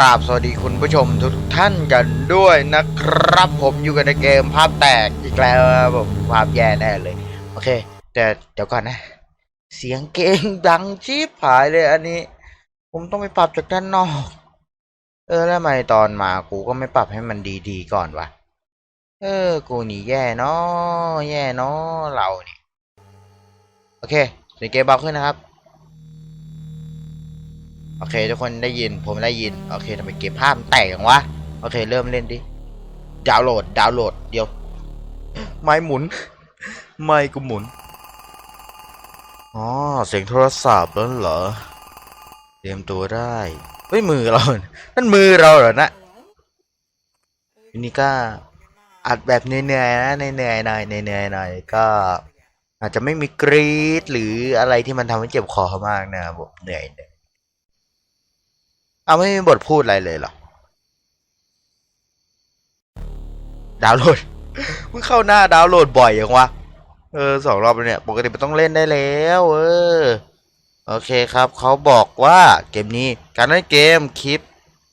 ราบสวัสดีคุณผู้ชมทุกท่านกันด้วยนะครับผมอยู่กันในเกมภาพแตกอีกแล้วผมภาพแย่แน่เลย โอเค แต่เดี๋ยวก่อนนะ เสียงเกงดังชีพหายเลยอันนี้ ผมต้องไปปรับจากด้านนอก เออแล้วทำไมตอนมากูก็ไม่ปรับให้มันดีๆก่อนวะเออ กูนี่แย่เนาะแย่เนาะเรานี่ โอเคเสียงเกมเบาขึ้นนะครับ โอเค ทุกคนได้ยินผมได้ยิน โอเคทำไมเก็บภาพมันแตกอย่างวะ โอเค เริ่มเล่นดิ ดาวน์โหลด ดาวน์โหลด เดี๋ยว ไม่หมุน ไม่กูหมุน อ๋อ เสียงโทรศัพท์แล้วเหรอ เตรียมตัวได้ เฮ้ย มือเรา นั่นมือเราเหรอนะทีนี้ก็อัดแบบเหนื่อยๆนะเหนื่อยๆหน่อยเหนื่อยๆหน่อยก็อาจจะไม่มีกรีดหรืออะไรที่มันทำให้เจ็บคอมากนะครับผมเหนื่อยเหนื่อย เอาไม่มีบทพูดอะไรเลยเหรอ ดาวน์โหลด มึงเข้าหน้าดาวน์โหลดบ่อยอย่างวะ เออสองรอบแล้วเนี่ย ปกติมันต้องเล่นได้แล้ว เออ โอเคครับ เขาบอกว่าเกมนี้การเล่นเกมคลิป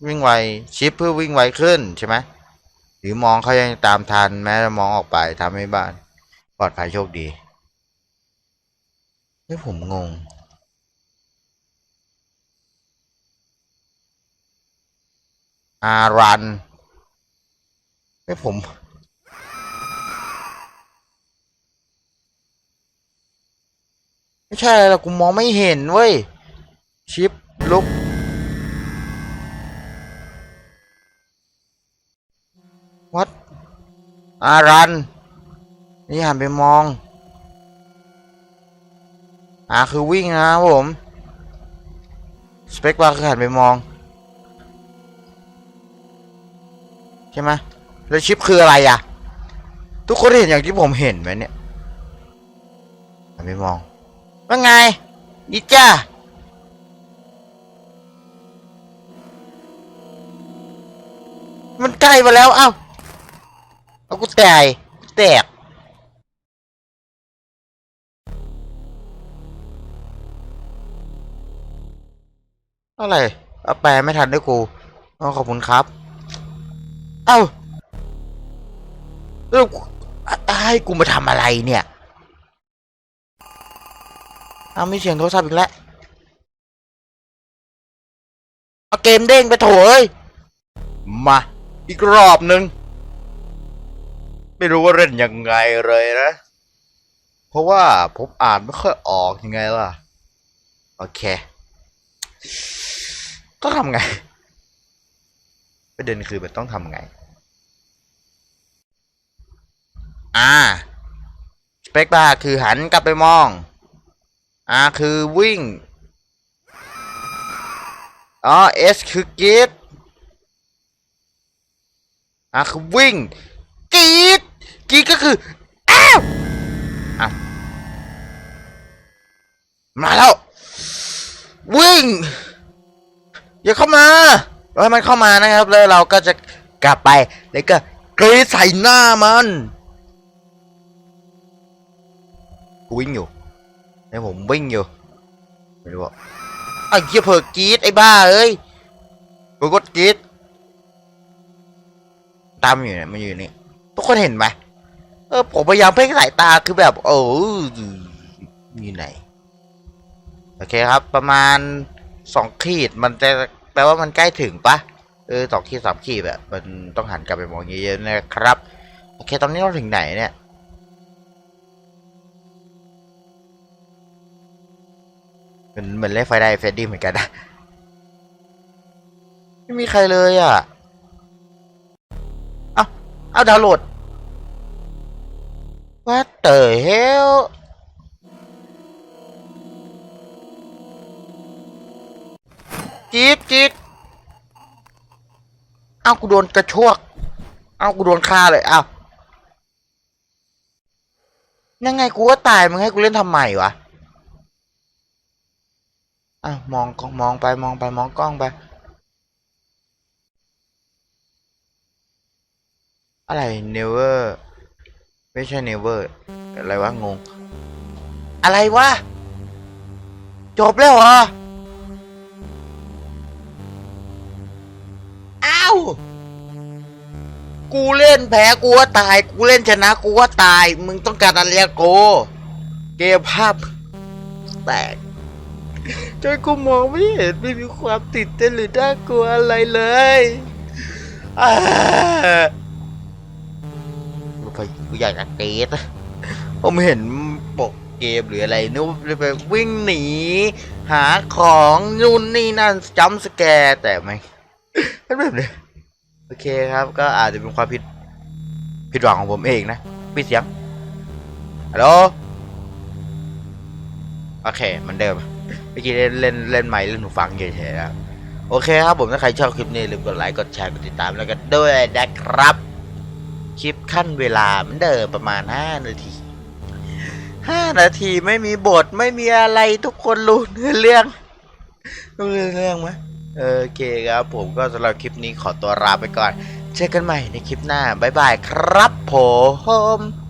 วิ่งไวชิปเพื่อวิ่งไวขึ้นใช่ไหมหรือมองเขายังตามทันแม้จะมองออกไปทำให้บ้าน ปลอดภัยโชคดีเฮ้ยผมงง อารันให้ผม ไม่ใช่อะไรหรอกกูมองไม่เห็นเว้ย ชิปลุกวัดอารัน นี่หันไปมองอ่าคือวิ่งนะผม สเปคบาร์คือหันไปมอง ใช่ไหมแล้วชิปคืออะไรอะ ทุกคนเห็นอย่างที่ผมเห็นไหมเนี่ยหันไปมอง ว่าไงดีจ้ามันใกล้มาแล้ว เอ้าเอากูแตกกูแตกอะไรเอาแปลไม่ทันด้วยกูขอบคุณครับ เอ้าแล้วให้กูมาทำอะไรเนี่ยเอาไม่เสียงโทรศัพท์อีกแล้วเอาเกมเด้งไปโถเอ้ยมา อีกรอบหนึ่งไม่รู้ว่าเล่นยังไงเลยนะ เพราะว่าผมอ่านไม่ค่อยออกยังไงล่ะ โอเคก็ทำไง ประเด็นคือมันต้องทำไง อ่า สเปกบาร์คือหันกลับไปมอง อ่า คือวิ่ง อ๋อ S คือกีดอ่าคือวิ่งกรีดกรีดก็คืออ้าวอ้าวมาแล้ว วิ่ง อย่าเข้ามา ให้มันเข้ามานะครับ แล้วเราก็จะกลับไป แล้วก็กรีดใส่หน้ามันกูวิ่งอยู่ให้ผมวิ่งอยู่ไม่รู้ว่าไอ้เหี้ยเพิกกรีดไอ้บ้าเอ้ยกูกดกรีดตามอยู่เนี่ยมันอยู่นี่ทุกคนเห็นไหมเออผมพยายามเพ่งสายตาคือแบบโอ้อยู่ไหนโอเคครับ ประมาณสองขีดมันจะ แปลว่ามันใกล้ถึงปะเออสองขีดสามขีดแบบมันต้องหันกลับไปมองเยอะๆนะครับ โอเค ตอนนี้เราถึงไหนเนี่ยเหมือนเหมือนเล่นไฟได้เฟดดี้เหมือนกันนะไม่มีใครเลยอะ เอ้าเอาดาวน์โหลด What the hell จี๊ดจี๊ดเอากูโดนกระชวก เอากูโดนฆ่าเลย เอายังไงกูก็ตาย มึงให้กูเล่นทำไมวะอะมองกล้องมองไปมองไปมองกล้องไป อะไร never ไม่ใช่ never อะไรวะงง อะไรวะ จบแล้วเหรอ กูเล่นแพ้กูว่าตาย กูเล่นชนะกูว่าตาย มึงต้องการอะไรอะโกเกมภาพแตกจนกูมองไม่เห็นไม่มีความติดเต้นหรือน่ากลัวอะไรเลยอ่าไปกูอยากจะเกตะผมเห็นปกเกมหรืออะไรนึกว่าจะไปวิ่งหนี หาของนู่นนี่นั่นจัมป์สแกร์แต่ไม่ไม่เป็นแบบนี้ เคครับก็อาจจะเป็นความผิดผิดหวังของผมเองนะปิดเสียงฮัลโหลโอเคเหมันเดิมเมื่อกี้เล่นเล่นเล่นไมค์เล่นหูฟังเฉยๆนะโอเคครับผมถ้าใครชอบคลิปนี้ลืมกดไลค์กดแชร์กดติดตามแล้วกันด้วยนะครับ คลิปขั้นเวลาเหมือนเดิมประมาณ 5 นาที 5 นาทีไม่มีบทไม่มีอะไรทุกคนรู้เนื้อเรื่องรู้นเรื่องไหม โอเคครับผมก็สำหรับคลิปนี้ขอตัวลาไปก่อน เจอกันใหม่ในคลิปหน้า บ๊ายบายครับผม